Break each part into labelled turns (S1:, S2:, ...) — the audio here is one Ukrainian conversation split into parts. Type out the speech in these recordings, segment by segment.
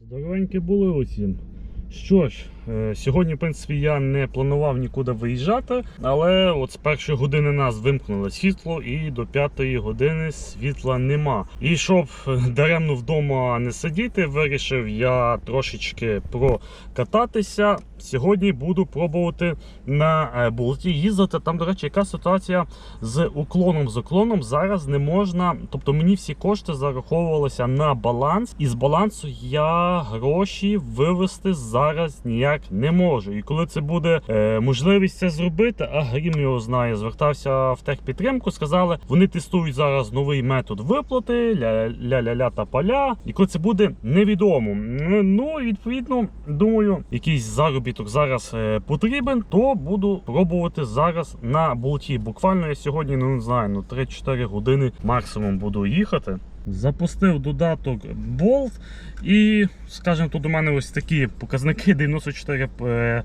S1: Здоровенькі були усім. Що ж, сьогодні, в принципі, я не планував нікуди виїжджати, але от з першої години нас вимкнуло світло, і до п'ятої години світла нема. І щоб е, даремно вдома не сидіти, вирішив я трошечки прокататися. Сьогодні буду пробувати на е, болті їздити. Там, до речі, яка ситуація з уклоном з уклоном зараз не можна. Тобто мені всі кошти зараховувалися на баланс, і з балансу я гроші вивести зараз ніяк не можу. І коли це буде е, можливість це зробити, а Грім його знає, звертався в техпідтримку, сказали, вони тестують зараз новий метод виплати, ля-ля-ля та поля. І коли це буде невідомо. Ну, відповідно, думаю, якийсь заробіток зараз е, потрібен, то буду пробувати зараз на болті. Буквально я сьогодні ну не знаю, ну 3-4 години максимум буду їхати. Запустив додаток Bolt і, скажімо, тут у мене ось такі показники: 94%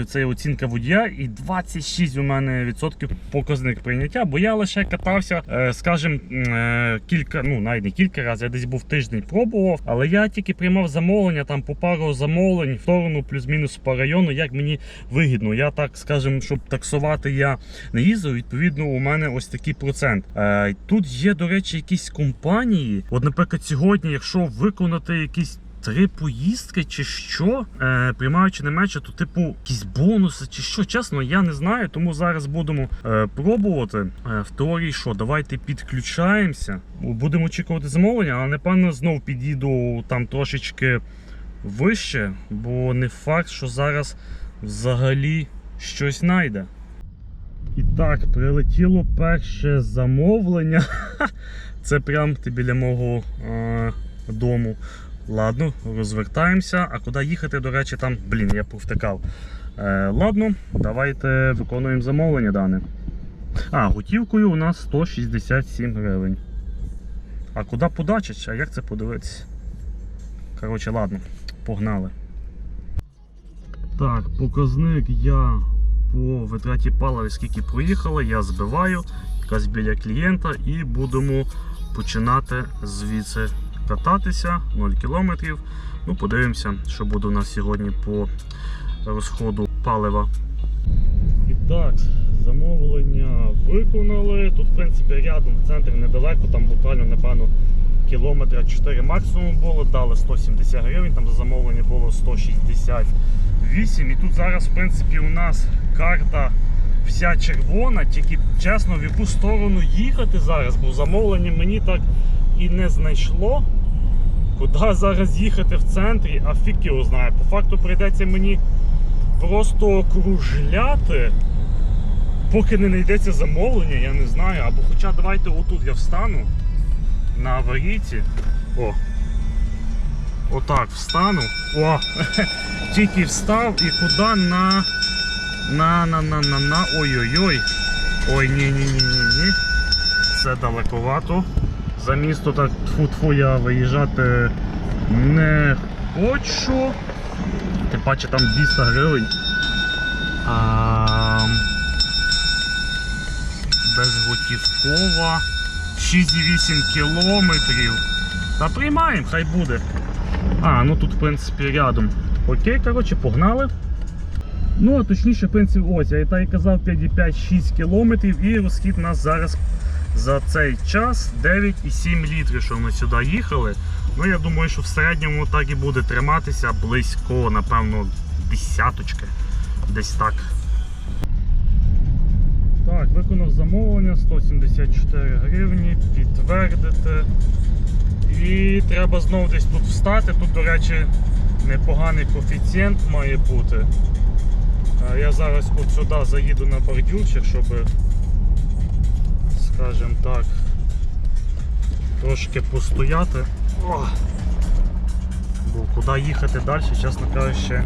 S1: е, це оцінка водія, і 26 у мене відсотків показник прийняття. Бо я лише катався, е, скажімо, е, кілька, ну навіть не кілька разів, я десь був тиждень пробував, але я тільки приймав замовлення, там по пару замовлень в сторону плюс-мінус по району, як мені вигідно. Я так скажімо, щоб таксувати я не їздив, відповідно, у мене ось такий процент. Тут є, до речі, якісь компанії. От, наприклад, сьогодні, якщо виконати якісь. Три поїздки чи що, е, приймаючи не менше, то типу якісь бонуси чи що. Чесно, я не знаю, тому зараз будемо е, пробувати. Е, в теорії що, давайте підключаємося. Будемо очікувати замовлення, але напевно знов підійду там трошечки вище, бо не факт, що зараз взагалі щось знайде. І так, прилетіло перше замовлення. Це прям ти біля мого е, дому. Ладно, розвертаємося. А куди їхати, до речі, там, блін, я повтикав. Е, ладно, давайте виконуємо замовлення дане. А, готівкою у нас 167 гривень. А куди подачить? А як це подивитися? Коротше, ладно, погнали. Так, показник я по витраті палива, скільки проїхали, я збиваю, якась біля клієнта і будемо починати звідси кататися 0 кілометрів. Ну, подивимося, що буде у нас сьогодні по розходу палива. І так, замовлення виконали. Тут, в принципі, рядом в центрі недалеко, там буквально, напевно, кілометра 4 максимум було, дали 170 гривень, там за замовлення було 168. І тут зараз, в принципі, у нас карта вся червона, тільки чесно, в яку сторону їхати зараз, бо замовлення мені так і не знайшло. Куди зараз їхати в центрі, а фік його знає. По факту прийдеться мені просто кружляти, поки не знайдеться замовлення, я не знаю. Або хоча давайте отут я встану на аварійці. О. Отак встану. О! Тільки встав і куди на. На на на на на ой-ой-ой. Ой, ні-ні-ні-ні-ні. Це далековато. За місто так тфу-тфу я виїжджати не хочу. Тим паче там 200 гривень. А, безготівкова. 6,8 кілометрів. Та приймаємо, хай буде. А, ну тут в принципі рядом. Окей, коротше, погнали. Ну, а точніше, в принципі, ось, я і так і казав 5,5-6 кілометрів і розхід у нас зараз за цей час 9,7 літрів, що ми сюди їхали. Ну, я думаю, що в середньому так і буде триматися близько, напевно, десяточки. Десь так. Так, виконав замовлення 174 гривні, підтвердити. І треба знову десь тут встати. Тут, до речі, непоганий коефіцієнт має бути. Я зараз от сюди заїду на бордюрчик, щоб, скажімо так, трошки постояти. О! Бо куди їхати далі, чесно кажучи,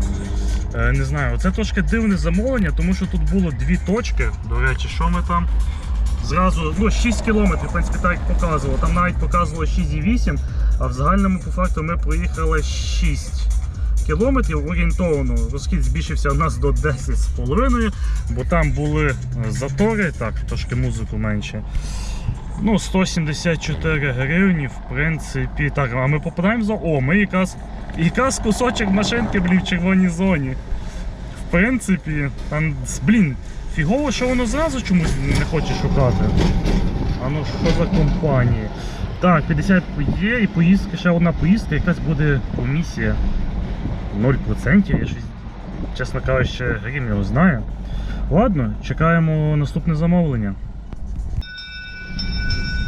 S1: е, не знаю. Це трошки дивне замовлення, тому що тут було дві точки. До речі, що ми там? Зразу ну, 6 кілометрів, в принципі, так як показувало. Там навіть показувало 6,8, а в загальному по факту ми проїхали 6. Кілометрів орієнтовно. Розхід збільшився у нас до 10,5, бо там були е, затори, так, трошки музику менше. Ну, 174 гривні, в принципі. Так, а ми попадаємо за. О, ми якраз, якраз кусочок машинки, блін, в червоній зоні. В принципі, там, блін, фігово, що воно зразу чомусь не хоче шукати. А ну що за компанії? Так, 50 є і поїздка, ще одна поїздка, якась буде комісія. 0%, я щось, чесно кажучи, грім його знає. Ладно, чекаємо наступне замовлення.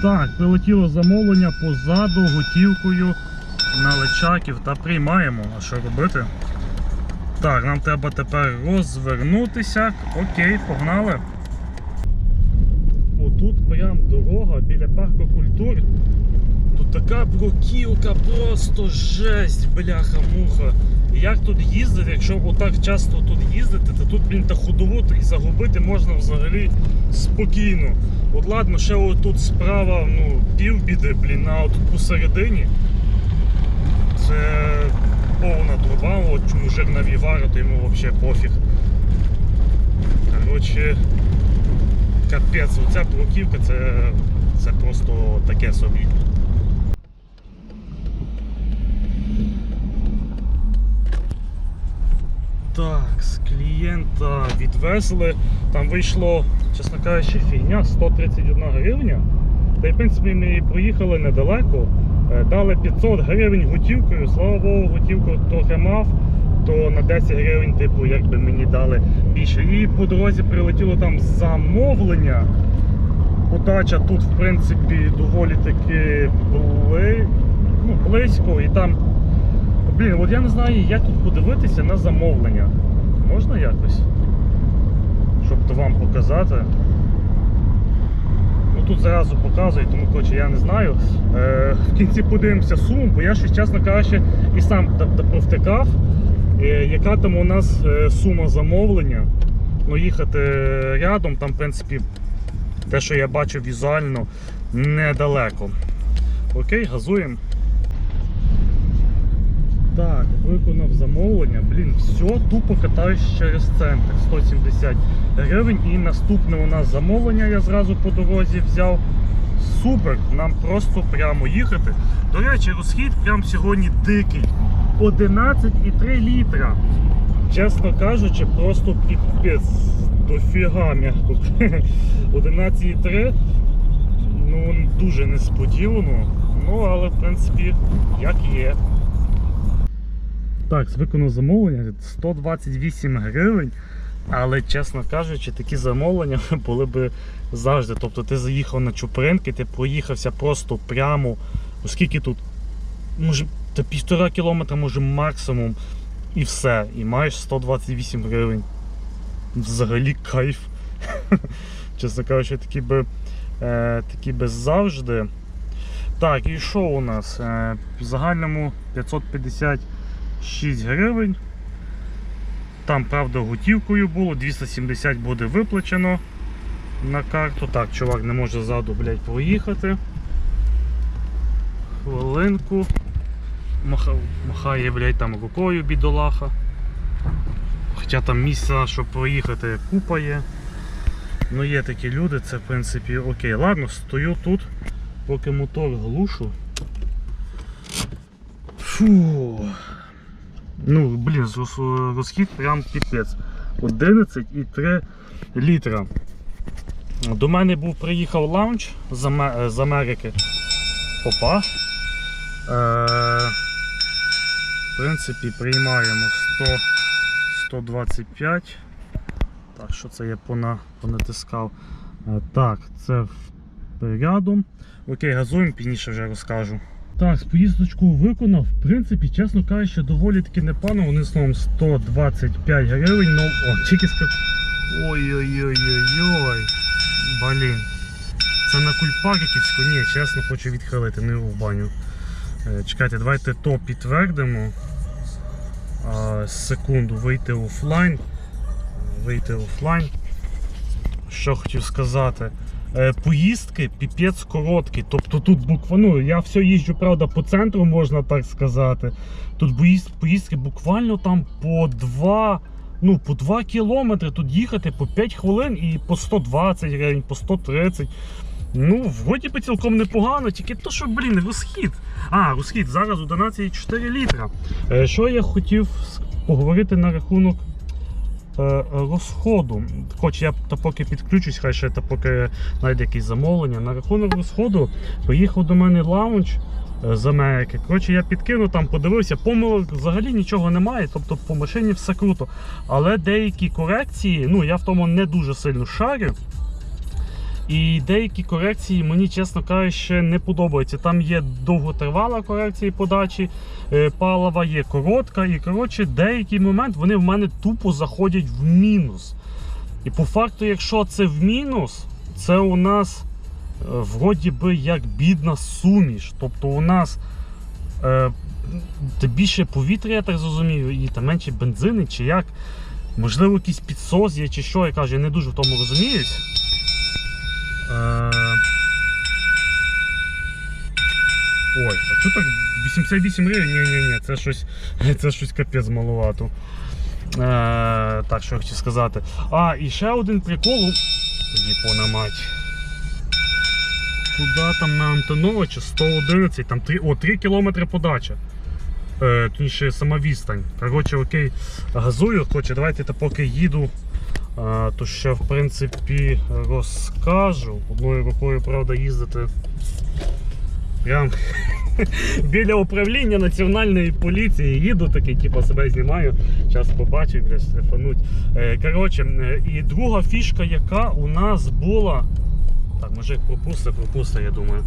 S1: Так, прилетіло замовлення позаду готівкою на личаків та приймаємо. А що робити? Так, нам треба тепер розвернутися. Окей, погнали. Отут прям дорога біля парку культур. Тут така бруківка, просто жесть, бляха-муха. Як тут їздити, якщо отак часто тут їздити, то тут, блін, та ходову і загубити можна взагалі спокійно. От ладно, ще отут справа, ну, півбіди, блін, а отут посередині. Це повна труба, от мужик на Вівара, то йому взагалі пофіг. Коротше, капець, оця бруківка це, це просто таке собі. Так, з клієнта відвезли. Там вийшло, чесно кажучи, фігня 131 гривня. Та й в принципі ми проїхали недалеко. Е, Дали 500 гривень готівкою. Слава Богу, готівку трохи мав, то на 10 гривень, типу, якби мені дали більше. І по дорозі прилетіло там замовлення. Подача тут, в принципі, доволі таки бли... ну, близько. І там Блін, от я не знаю, як тут подивитися на замовлення. Можна якось? Щоб то вам показати. Ну тут зразу показує, тому коротше, я не знаю. Е, в кінці подивимося суму, бо я щось, чесно кажучи, і сам провтикав, е, яка там у нас е, сума замовлення. Ну, їхати рядом, там, в принципі, те, що я бачу візуально, недалеко. Окей, газуємо. Так, виконав замовлення. Блін, все, тупо катаюсь через центр. 170 гривень. І наступне у нас замовлення я зразу по дорозі взяв. Супер, нам просто прямо їхати. До речі, розхід прям сьогодні дикий. 11,3 літра. Чесно кажучи, просто піпець. Дофіга м'яко. 11,3. Ну, дуже несподівано. Ну, але в принципі, як є. Так, виконав замовлення 128 гривень. Але, чесно кажучи, такі замовлення були б завжди. Тобто ти заїхав на Чупринки, ти проїхався просто прямо, оскільки тут, може, та півтора кілометра, може максимум, і все. І маєш 128 гривень. Взагалі кайф. Чесно кажучи, такі би, е, такі би завжди. Так, і що у нас? Е, в загальному 550 6 гривень. Там, правда, готівкою було, 270 буде виплачено на карту. Так, чувак не може ззаду, блядь, проїхати. Хвилинку. Маха... Махає, блядь, там рукою бідолаха. Хоча там місця, щоб проїхати, купа є. Ну є такі люди, це в принципі окей. Ладно, стою тут, поки мотор глушу. Фу. Ну, блін, розхід прям піпець. 11,3 літра. До мене був приїхав лаунч з, Америки. Опа. Е, в принципі, приймаємо 100, 125. Так, що це я пона, понатискав. Е, так, це рядом. Окей, газуємо, пізніше вже розкажу. Так, поїздочку виконав. В принципі, чесно кажучи, доволі таки непогано. Вони словом 125 гривень. Ну, о, тільки скак... Ой-ой-ой-ой-ой. Блін. Це на кульпариківську? Ні, чесно, хочу відхилити, не в баню. Е, Чекайте, давайте то підтвердимо. А, секунду, вийти офлайн. Вийти офлайн. Що хотів сказати. Е, поїздки піпець короткі. Тобто тут буквально, ну, я все їжджу, правда, по центру, можна так сказати. Тут поїздки буквально там по 2, ну, по 2 кілометри. Тут їхати по 5 хвилин і по 120 гривень, по 130. Ну, вроді би цілком непогано, тільки то, що, блін, розхід. А, розхід зараз 11,4 літра. Е, Що я хотів поговорити на рахунок розходу. Хоч я та поки підключусь, хай ще та поки знайде якісь замовлення. На рахунок розходу поїхав до мене лаунч е, з Америки. Коротше, я підкинув там, подивився, помилок взагалі нічого немає, тобто по машині все круто. Але деякі корекції, ну я в тому не дуже сильно шарю. І деякі корекції мені, чесно кажучи, не подобаються. Там є довготривала корекція подачі е, палива, є коротка. І коротше, деякий момент вони в мене тупо заходять в мінус. І по факту, якщо це в мінус, це у нас е, вроді би як бідна суміш. Тобто у нас е, більше повітря, я так зрозумію, і та менше бензини, чи як. Можливо, якийсь підсос є, чи що, я кажу, я не дуже в тому розуміюсь. Е, Ой, а що так 88 гривень? Ні, ні, ні, це щось, це щось капець маловато. Е, так, що я хочу сказати. А, і ще один прикол. Япона мать. Куда там на Антоновича 111, там 3, о, 3 кілометри подача. Е, точніше, сама відстань. Коротше, окей, газую. Хоче, давайте поки їду. То ще в принципі розкажу. Одною рукою, правда, їздити. Прям біля управління національної поліції їду такий, типу себе знімаю. Зараз побачу, блядь, стефануть. Е, Коротше, е, і друга фішка, яка у нас була. Так, може пропусти, пропусти, я думаю.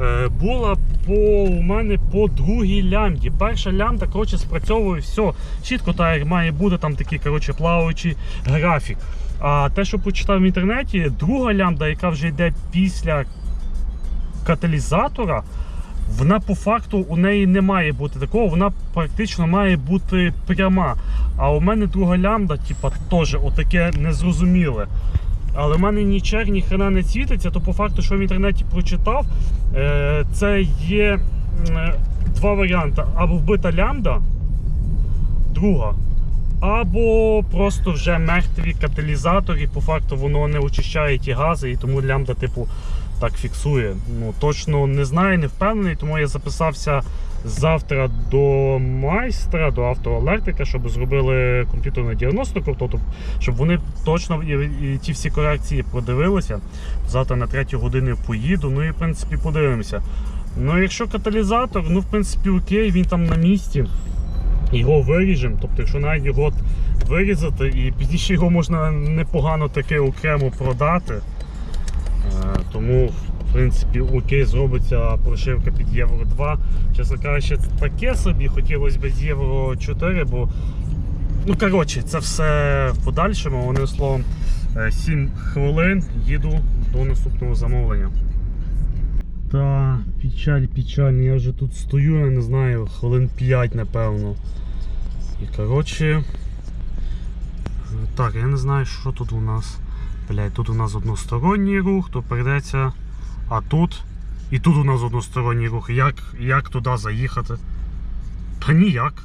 S1: Е, була по у мене по другій лямді. Перша лямда, коротше, спрацьовує все. Чітко так має бути там такий коротше, плаваючий графік. А те, що почитав в інтернеті, друга лямда, яка вже йде після каталізатора, вона по факту у неї не має бути такого, вона практично має бути пряма. А у мене друга лямда, типа, теж отаке незрозуміле. Але в мене ні чер, ні хрена не світиться, то по факту, що в інтернеті прочитав, е, це є е, два варіанти: або вбита лямда, друга, або просто вже мертві каталізатори, по факту воно не очищає ті гази, і тому лямда, типу, так фіксує. Ну, точно не знаю, не впевнений, тому я записався завтра до майстра, до автоелектрика, щоб зробили комп'ютерну діагностику, тобто, щоб вони точно і, і ті всі корекції продивилися. Завтра на третю годину поїду, ну і в принципі подивимося. Ну, якщо каталізатор, ну в принципі окей, він там на місці. Його виріжемо, тобто, якщо навіть його вирізати, і пізніше його можна непогано таки окремо продати. Е, Тому, в принципі, окей, зробиться прошивка під Євро 2. Чесно кажучи, це таке собі, хотілося б з Євро 4, бо ну коротше, це все в подальшому. Вони словом 7 хвилин їду до наступного замовлення. Та, печаль, печаль, я вже тут стою, я не знаю, хвилин 5, напевно. І коротше. е, Так, я не знаю, що тут у нас. Блять, тут у нас односторонній рух, то прийдеться. А тут. І тут у нас односторонній рух. Як, як туди заїхати? Та ніяк.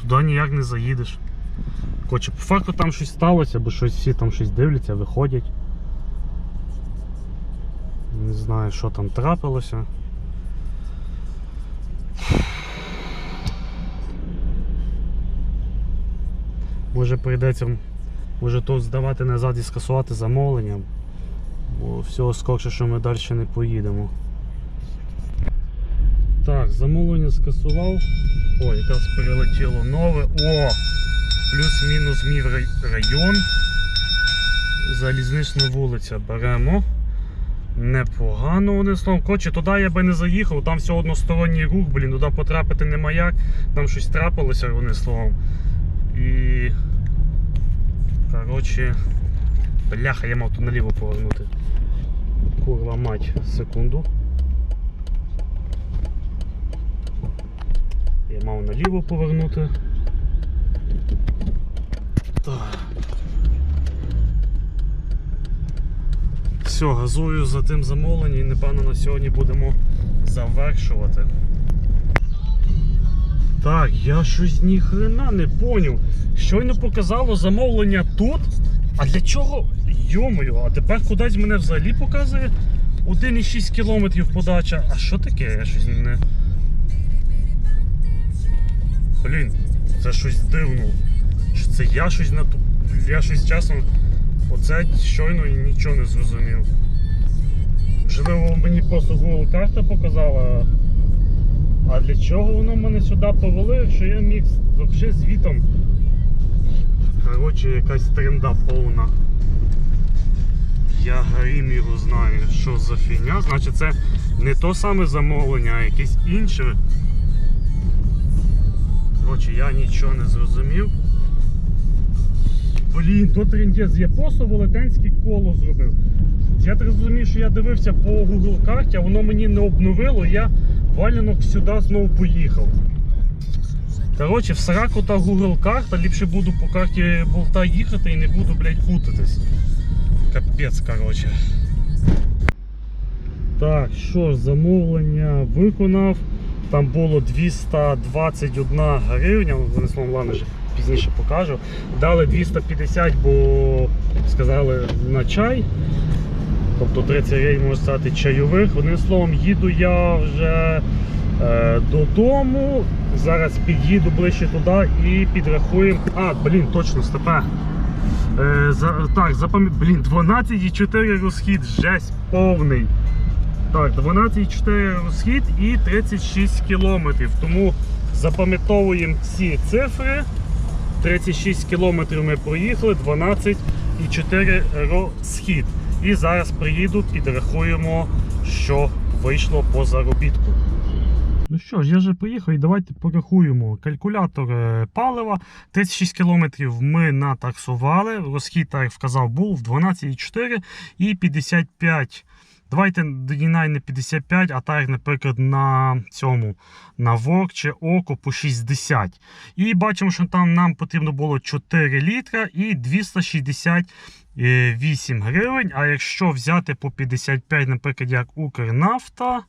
S1: Туди ніяк не заїдеш. Коротше, по факту там щось сталося, бо щось всі там щось дивляться, виходять. Не знаю, що там трапилося. Може прийдеться може то здавати назад і скасувати замовлення, всього скорше, що ми далі не поїдемо. Так, замовлення скасував. О, якраз прилетіло нове. О! Плюс-мінус мій район. Залізнична вулиця беремо. Непогано вони словом. Коротше, туди я би не заїхав, там все односторонній рух, блін, туди потрапити нема як, там щось трапилося, вони словом. І. Коротше. Бляха, я мав тут наліво повернути. Курва мать, секунду. Я мав наліво повернути. Так. все, газую за тим замовленням і напевно на сьогодні будемо завершувати. Так, я щось ніхрена не поняв. Щойно показало замовлення тут. А для чого? Йомою, а тепер кудись мене взагалі показує 1,6 км подача. А що таке? Я щось не. Блін, це щось дивно. Чи це я щось на ту. Я щось чесно. Оце щойно і нічого не зрозумів. Можливо, мені просто Google карта показала. А для чого воно мене сюди повело, якщо я міг взагалі звітом. Коротше, якась тренда повна. Я гарім його знаю, що за фігня. Значить це не то саме замовлення, а якесь інше. Коротше, я нічого не зрозумів. Блін, то трендець, я просто велетенське коло зробив. Я так розумію, що я дивився по Google карті, а воно мені не обновило, я валянок сюди знову поїхав. Коротше, в сраку та Google карта, ліпше буду по карті болта їхати і не буду, блядь, путатись. Капець, коротше. Так, що замовлення виконав. Там було 221 гривня, ладно, вже пізніше покажу. Дали 250, бо сказали на чай. Тобто 30 гривень можна стати чайових. Одним словом, їду я вже е, додому. Зараз під'їду ближче туди і підрахуємо. А, блін, точно, степе. Е, за, так, запам'ят... Блін, 12,4 розхід, жесть повний. Так, 12,4 розхід і 36 кілометрів. Тому запам'ятовуємо ці цифри. 36 кілометрів ми проїхали, 12,4 розхід. І зараз приїду, підрахуємо, що вийшло по заробітку. Ну що ж, я вже приїхав і давайте порахуємо. Калькулятор е, палива. 36 кілометрів ми натаксували. Розхід, так як вказав, був 12,4 і 55. Давайте дінай не 55, а так, наприклад, на цьому на ВОК чи ОКО по 60. І бачимо, що там нам потрібно було 4 літра і 268 гривень. А якщо взяти по 55, наприклад, як Укрнафта,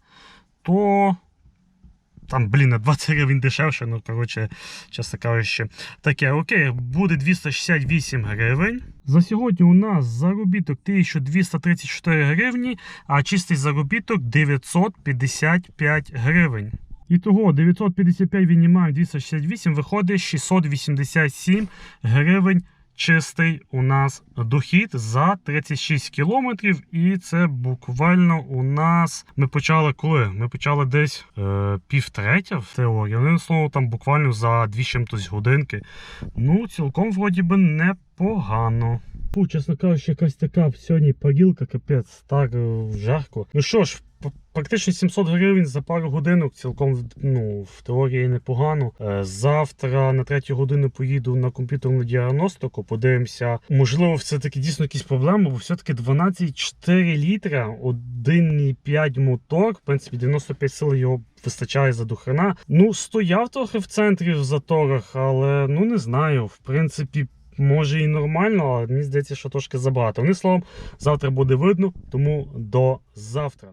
S1: то там, блін, на 20 гривень дешевше, ну, коротше, чесно кажучи, таке, окей, буде 268 гривень. За сьогодні у нас заробіток 1234 гривні, а чистий заробіток 955 гривень. І того 955 віднімаємо 268, виходить 687 гривень чистий у нас дохід за 36 кілометрів. І це буквально у нас. Ми почали коли? Ми почали десь е, півтретя в теорії. Одним словом, там буквально за дві чимось годинки. Ну, цілком вроді би непогано. Чесно кажучи, якась така сьогодні парілка, капець, так е, жарко. Ну що ж, практично 700 гривень за пару годинок, цілком ну, в теорії непогано. Е, Завтра на третю годину поїду на комп'ютерну діагностику, подивимося. Можливо, все таки дійсно якісь проблеми, бо все-таки 12,4 літра, 1,5 мотор, в принципі, 95 сил його вистачає за дохрена. Ну, стояв трохи в центрі в заторах, але ну не знаю. В принципі, може і нормально, але мені здається, що трошки забагато. Одним словом, завтра буде видно, тому до завтра.